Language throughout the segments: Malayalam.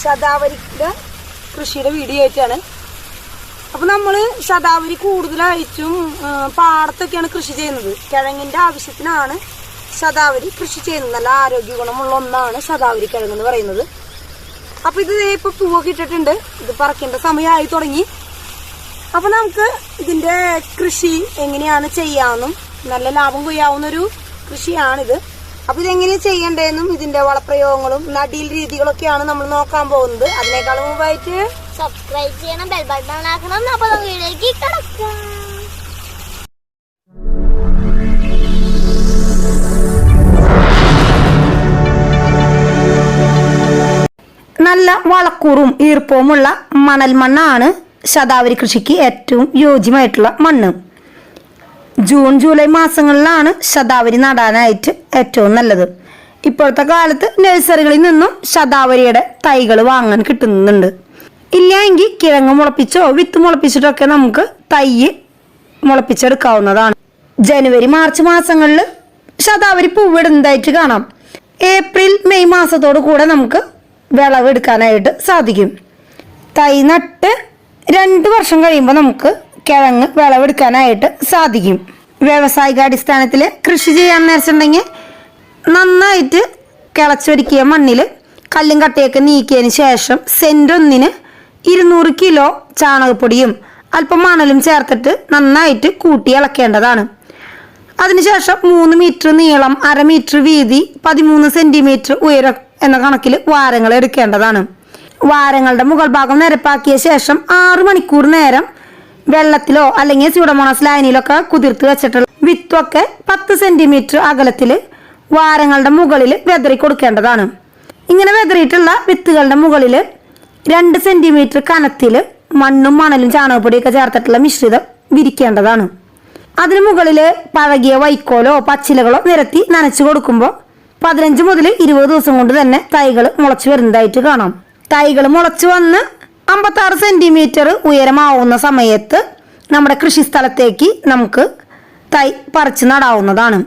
ശതാവരിയുടെ കൃഷിയുടെ വീഡിയോ ആയിട്ടാണ്. അപ്പൊ നമ്മൾ ശതാവരി കൂടുതലായിട്ടും പാടത്തൊക്കെയാണ് കൃഷി ചെയ്യുന്നത്. കിഴങ്ങിന്റെ ആവശ്യത്തിനാണ് സദാവരി കൃഷി ചെയ്യുന്നത്. നല്ല ആരോഗ്യ ഗുണമുള്ള ഒന്നാണ് സദാവരി കിഴങ്ങ് എന്ന് പറയുന്നത്. അപ്പൊ ഇത് ഇപ്പൊ പൂവൊക്കെ ഇട്ടിട്ടുണ്ട്. ഇത് പറക്കേണ്ട സമയമായി തുടങ്ങി. അപ്പൊ നമുക്ക് ഇതിന്റെ കൃഷി എങ്ങനെയാണ് ചെയ്യാമെന്നും നല്ല ലാഭം കൊയ്യാവുന്ന ഒരു കൃഷിയാണിത്. അപ്പൊ ഇതെങ്ങനെയാ ചെയ്യണ്ടേന്നും ഇതിന്റെ വളപ്രയോഗങ്ങളും നടീൽ രീതികളൊക്കെയാണ് നമ്മൾ നോക്കാൻ പോകുന്നത്. അതിനേക്കാളും മുമ്പായിട്ട് സബ്സ്ക്രൈബ് ചെയ്യണം ബെൽ ബട്ടൺ ആക്കണം. അപ്പൊ നമുക്ക് വീഡിയോയിലേക്ക് കിടക്കാം. നല്ല വളക്കൂറും ഈർപ്പവുമുള്ള മണൽ മണ്ണാണ് ശതാവരി കൃഷിക്ക് ഏറ്റവും യോജ്യമായിട്ടുള്ള മണ്ണ്. ജൂൺ ജൂലൈ മാസങ്ങളിലാണ് ശതാവരി നടാനായിട്ട് ഏറ്റവും നല്ലത്. ഇപ്പോഴത്തെ കാലത്ത് നഴ്സറികളിൽ നിന്നും ശതാവരിയുടെ തൈകൾ വാങ്ങാൻ കിട്ടുന്നുണ്ട്. ഇല്ല എങ്കിൽ കിഴങ്ങ് മുളപ്പിച്ചോ വിത്ത് മുളപ്പിച്ചിട്ടൊക്കെ നമുക്ക് തൈ മുളപ്പിച്ചെടുക്കാവുന്നതാണ്. ജനുവരി മാർച്ച് മാസങ്ങളിൽ ശതാവരി പൂവിടുന്നതായിട്ട് കാണാം. ഏപ്രിൽ മെയ് മാസത്തോടു കൂടെ നമുക്ക് വിളവെടുക്കാനായിട്ട് സാധിക്കും. തൈ നട്ട് രണ്ട് വർഷം കഴിയുമ്പോൾ നമുക്ക് കിഴങ്ങ് വിളവെടുക്കാനായിട്ട് സാധിക്കും. വ്യാവസായികാടിസ്ഥാനത്തിൽ കൃഷി ചെയ്യാൻ നേരിച്ചിട്ടുണ്ടെങ്കിൽ നന്നായിട്ട് കിളച്ചൊരുക്കിയ മണ്ണിൽ കല്ലും കട്ടയൊക്കെ നീക്കിയതിന് ശേഷം സെന്റൊന്നിന് ഇരുന്നൂറ് കിലോ ചാണകപ്പൊടിയും അല്പം മണലും ചേർത്തിട്ട് നന്നായിട്ട് കൂട്ടി ഇളക്കേണ്ടതാണ്. അതിനുശേഷം മൂന്ന് മീറ്റർ നീളം അര മീറ്റർ വീതി പതിമൂന്ന് സെന്റിമീറ്റർ ഉയരം എന്ന കണക്കിൽ വാരങ്ങൾ എടുക്കേണ്ടതാണ്. വാരങ്ങളുടെ മുകൾ ഭാഗം നിരപ്പാക്കിയ ശേഷം ആറ് മണിക്കൂർ നേരം വെള്ളത്തിലോ അല്ലെങ്കിൽ സ്യൂഡമോണസ് ലൈനിലൊക്കെ കുതിർത്ത് വെച്ചിട്ടുള്ള വിത്തൊക്കെ പത്ത് സെന്റിമീറ്റർ അകലത്തിൽ വാരങ്ങളുടെ മുകളിൽ വെതറി കൊടുക്കേണ്ടതാണ്. ഇങ്ങനെ വെതറിയിട്ടുള്ള വിത്തുകളുടെ മുകളിൽ രണ്ട് സെന്റിമീറ്റർ കനത്തിൽ മണ്ണും മണലും ചാണകപ്പൊടിയൊക്കെ ചേർത്തിട്ടുള്ള മിശ്രിതം വിരിക്കേണ്ടതാണ്. അതിന് മുകളിൽ പഴകിയ വൈക്കോലോ പച്ചിലകളോ നിരത്തി നനച്ചു കൊടുക്കുമ്പോൾ പതിനഞ്ച് മുതൽ ഇരുപത് ദിവസം കൊണ്ട് തന്നെ തൈകൾ മുളച്ചു വരുന്നതായിട്ട് കാണാം. തൈകൾ മുളച്ചു വന്ന് അമ്പത്താറ് സെന്റിമീറ്റർ ഉയരമാവുന്ന സമയത്ത് നമ്മുടെ കൃഷി സ്ഥലത്തേക്ക് നമുക്ക് തൈ പറിച്ചു നടാവുന്നതാണ്.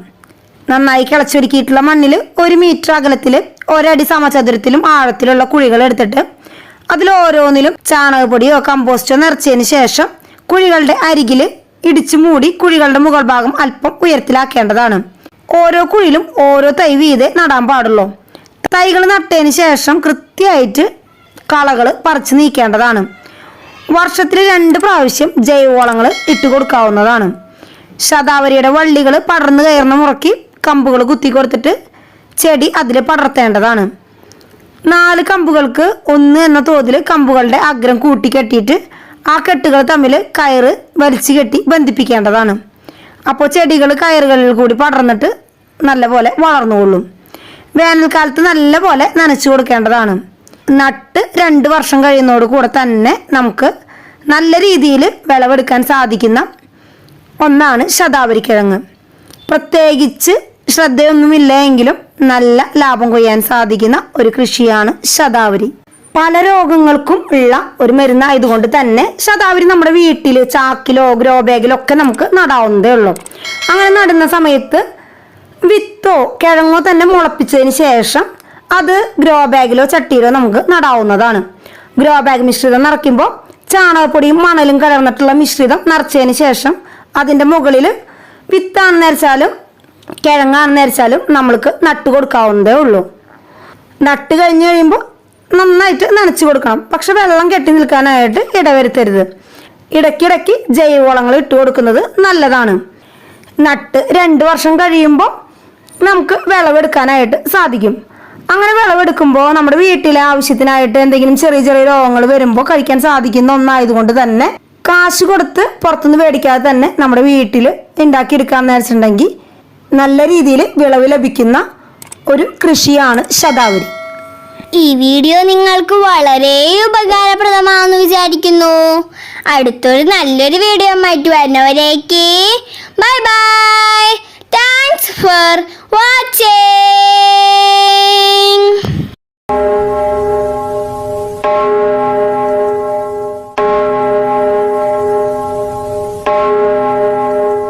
നന്നായി കിളച്ചൊരുക്കിയിട്ടുള്ള മണ്ണിൽ ഒരു മീറ്റർ അകലത്തിൽ ഒരടി സമചതുരത്തിലും ആഴത്തിലുള്ള കുഴികൾ എടുത്തിട്ട് അതിൽ ഓരോന്നിലും ചാണകപ്പൊടിയോ കമ്പോസ്റ്റോ നിറച്ചതിന് ശേഷം കുഴികളുടെ അരികിൽ ഇടിച്ചു മൂടി കുഴികളുടെ മുകൾ ഭാഗം അല്പം ഉയരത്തിലാക്കേണ്ടതാണ്. ഓരോ കുഴിയിലും ഓരോ തൈ വീതേ നടാൻ പാടുള്ളൂ. തൈകൾ നട്ടതിന് ശേഷം കൃത്യമായിട്ട് കളകൾ പറിച്ചു നീക്കേണ്ടതാണ്. വർഷത്തിൽ രണ്ട് പ്രാവശ്യം ജൈവവളങ്ങൾ ഇട്ടുകൊടുക്കാവുന്നതാണ് ശതാവരിയുടെ വള്ളികൾ പടർന്നു കയറുന്ന മുറയ്ക്ക് കമ്പുകൾ കുത്തി കൊടുത്തിട്ട് ചെടി അതിൽ പടർത്തേണ്ടതാണ്. നാല് കമ്പുകൾക്ക് ഒന്ന് എന്ന തോതിൽ കമ്പുകളുടെ അഗ്രം കൂട്ടി കെട്ടിയിട്ട് ആ കെട്ടുകൾ തമ്മിൽ കയറ് വലിച്ചു കെട്ടി ബന്ധിപ്പിക്കേണ്ടതാണ്. അപ്പോൾ ചെടികൾ കയറുകളിൽ കൂടി പടർന്നിട്ട് നല്ലപോലെ വളർന്നുകൊള്ളും. വേനൽക്കാലത്ത് നല്ലപോലെ നനച്ചു കൊടുക്കേണ്ടതാണ്. നട്ട് രണ്ട് വർഷം കഴിയുന്നതോട് കൂടെ തന്നെ നമുക്ക് നല്ല രീതിയിൽ വിളവെടുക്കാൻ സാധിക്കുന്ന ഒന്നാണ് ശതാവരി കിഴങ്ങ് പ്രത്യേകിച്ച് ശ്രദ്ധയൊന്നുമില്ല എങ്കിലും നല്ല ലാഭം കൊയ്യാൻ സാധിക്കുന്ന ഒരു കൃഷിയാണ് ശതാവരി. പല രോഗങ്ങൾക്കും ഉള്ള ഒരു മരുന്നായതുകൊണ്ട് തന്നെ ശതാവരി നമ്മുടെ വീട്ടിൽ ചാക്കിലോ ഗ്രോ ബാഗിലോ ഒക്കെ നമുക്ക് നടാവുന്നതേ ഉള്ളൂ. അങ്ങനെ നടുന്ന സമയത്ത് വിത്തോ കിഴങ്ങോ തന്നെ മുളപ്പിച്ചതിന് ശേഷം അത് ഗ്രോ ബാഗിലോ ചട്ടിയിലോ നമുക്ക് നടാവുന്നതാണ്. ഗ്രോ ബാഗ് മിശ്രിതം നിറയ്ക്കുമ്പോൾ ചാണകപ്പൊടിയും മണലും കലർന്നിട്ടുള്ള മിശ്രിതം നിറച്ചതിന് ശേഷം അതിന്റെ മുകളിൽ വിത്താണെന്ന് നരച്ചാലും കിഴങ്ങാണെന്ന് നരച്ചാലും നമ്മൾക്ക് നട്ട് കൊടുക്കാവുന്നതേ ഉള്ളൂ. നട്ട് കഴിഞ്ഞ് കഴിയുമ്പോൾ നന്നായിട്ട് നനച്ചു കൊടുക്കണം. പക്ഷെ വെള്ളം കെട്ടി നിൽക്കാനായിട്ട് ഇടവരുത്തരുത്. ഇടയ്ക്കിടയ്ക്ക് ജൈവവളങ്ങൾ ഇട്ട് കൊടുക്കുന്നത് നല്ലതാണ്. നട്ട് രണ്ട് വർഷം കഴിയുമ്പോൾ നമുക്ക് വിളവെടുക്കാനായിട്ട് സാധിക്കും. അങ്ങനെ വിളവെടുക്കുമ്പോൾ നമ്മുടെ വീട്ടിലെ ആവശ്യത്തിനായിട്ട് എന്തെങ്കിലും ചെറിയ ചെറിയ രോഗങ്ങൾ വരുമ്പോൾ കഴിക്കാൻ സാധിക്കുന്ന ഒന്നായതുകൊണ്ട് തന്നെ കാശ് കൊടുത്ത് പുറത്തുനിന്ന് മേടിക്കാതെ തന്നെ നമ്മുടെ വീട്ടിൽ ഉണ്ടാക്കിയെടുക്കാമെന്ന് വെച്ചിട്ടുണ്ടെങ്കിൽ നല്ല രീതിയിൽ വിളവ് ലഭിക്കുന്ന ഒരു കൃഷിയാണ് ശതാവരി. ഈ വീഡിയോ നിങ്ങൾക്ക് വളരെ ഉപകാരപ്രദമാണെന്ന് വിചാരിക്കുന്നു. അടുത്തൊരു നല്ലൊരു വീഡിയോ ആയിട്ട് വരുന്നവരേക്ക് bye bye thanks for watching